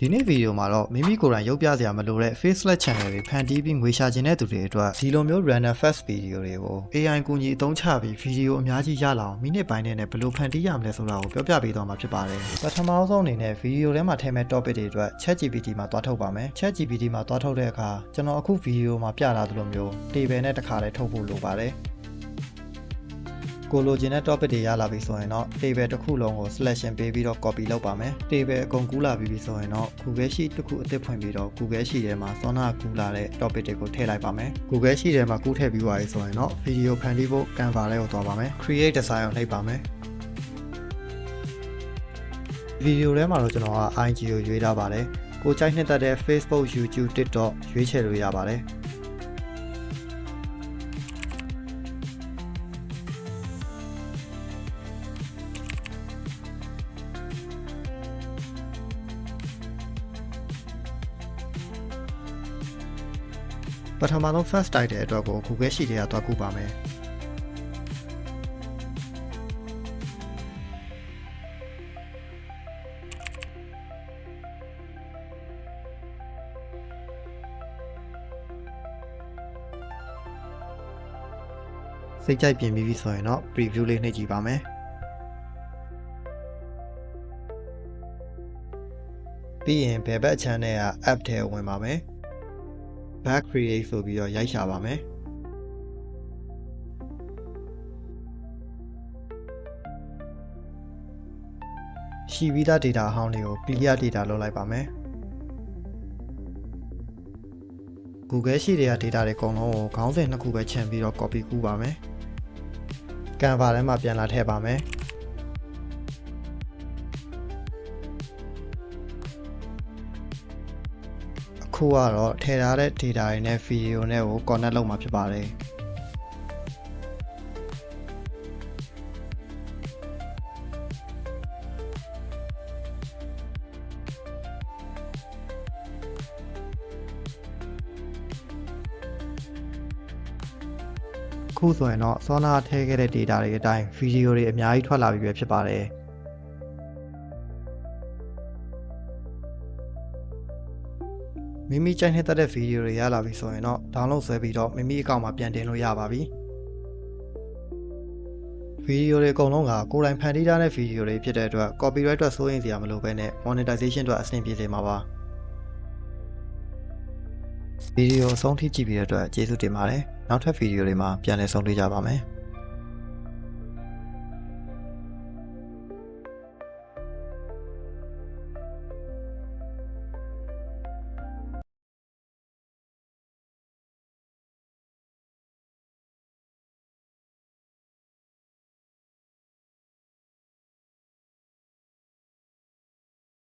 ဒီနေ့ဗီဒီယိုမှာတော့မိမိကိုယ်တိုင်ရုပ်ပြစရာမလိုတဲ့ faceless channel တွေဖန်တီးပြီးငွေရှာချင်တဲ့သူတွေအတွက်ဒီလိုမျိုး random fast video တွေကို AI ကူညီအသုံးချပြီးဗီဒီယိုအများကြီးရလာအောင်မိနစ်ပိုင်းနဲ့ဘယ်လိုဖန်တီးရမလဲဆိုတာကိုပြောပြပေးသွားမှာဖြစ်ပါတယ်။ပထမဆုံးအနေနဲ့ဗီဒီယိုထဲမှာထည့်မဲ့ topic တွေအတွက် ChatGPT မှာတွားထုတ်ပါမယ်။ ChatGPT မှာတွားထုတ်တဲ့အခါကျွန်တော်အခုဗီဒီယိုမှာပြလာသလိုမျိုး table နဲ့တစ်ခါတည်းထုတ်ဖို့လိုပါတယ်။ ကိုလိုချင်တဲ့ topic တွေရလာပြီဆိုရင်တော့ table တစ်ခုလုံးကို selection ပေးပြီးတော့ copy လုပ်ပါမယ် table အကုန်ကူးလာပြီဆိုရင်တော့ Google Sheet တစ်ခုအသစ်ဖွင့်ပြီးတော့ Google Sheet ထဲမှာစောနာကူးလာတဲ့ topic တွေကိုထည့်လိုက်ပါမယ် Google Sheet ထဲမှာကူးထည့်ပြီးသွားပြီဆိုရင်တော့ video ဖန်တီးဖို့ Canva ထဲကိုသွားပါမယ် create design ကိုနှိပ်ပါမယ်ဗီဒီယိုထဲမှာတော့ကျွန်တော်က IG ကိုရွေးထားပါတယ်ကိုကြိုက်နှစ်သက်တဲ့ Facebook YouTube TikTok ရွေးချယ်လို့ရပါတယ် ပထမဆုံး first title အတွက်ကို Google Sheet ထဲကသွားကူပါမယ်စိတ်ကြိုက်ပြင်ပြီးပြီဆိုရင်တော့ preview လေးနှိပ်ကြည့်ပါမယ်ပြီးရင်ဘယ်ဘက်ချမ်းတဲ့က app ထဲဝင်ပါမယ် back create ဆိုပြီးတော့ရိုက်ရှာပါမယ်ရှိပြီးသား data အဟောင်းတွေကို clear data လုပ်လိုက်ပါမယ် Google ရှိတဲ့ data တွေအကုန်လုံးကိုခေါင်းစဉ်နှစ်ခုပဲခြံပြီးတော့ copy ကူးပါမယ် Canva ထဲမှာပြန်လာထည့်ပါမယ် ခုကတော့ထည့်ထားတဲ့ data တွေနဲ့ video နဲ့ကို connect လုပ်မှာဖြစ်ပါတယ်ခုဆိုရင်တော့စောနာထည့်ခဲ့တဲ့ data တွေအတိုင်း video တွေအများကြီးထွက်လာပြီပဲဖြစ်ပါတယ် မိမိကြိုက်နှစ်သက်တဲ့ video တွေရလာပြီဆိုရင်တော့ download ဆွဲပြီးတော့မိမိအကောင့်မှာပြန်တင်လို့ရပါပြီဗီဒီယိုတွေအကုန်လုံးကကိုယ်တိုင်ဖန်တီးထားတဲ့ဗီဒီယိုတွေဖြစ်တဲ့အတွက် copyright အတွက်စိုးရိမ်စရာမလိုဘဲနဲ့ monetization အတွက်အဆင်ပြေစေမှာပါဗီဒီယိုအဆုံးထိကြည့်ပြီးတဲ့အတွက်ကျေးဇူးတင်ပါတယ်နောက်ထပ်ဗီဒီယိုတွေမှာပြန်လည်ဆုံတွေ့ကြပါမယ်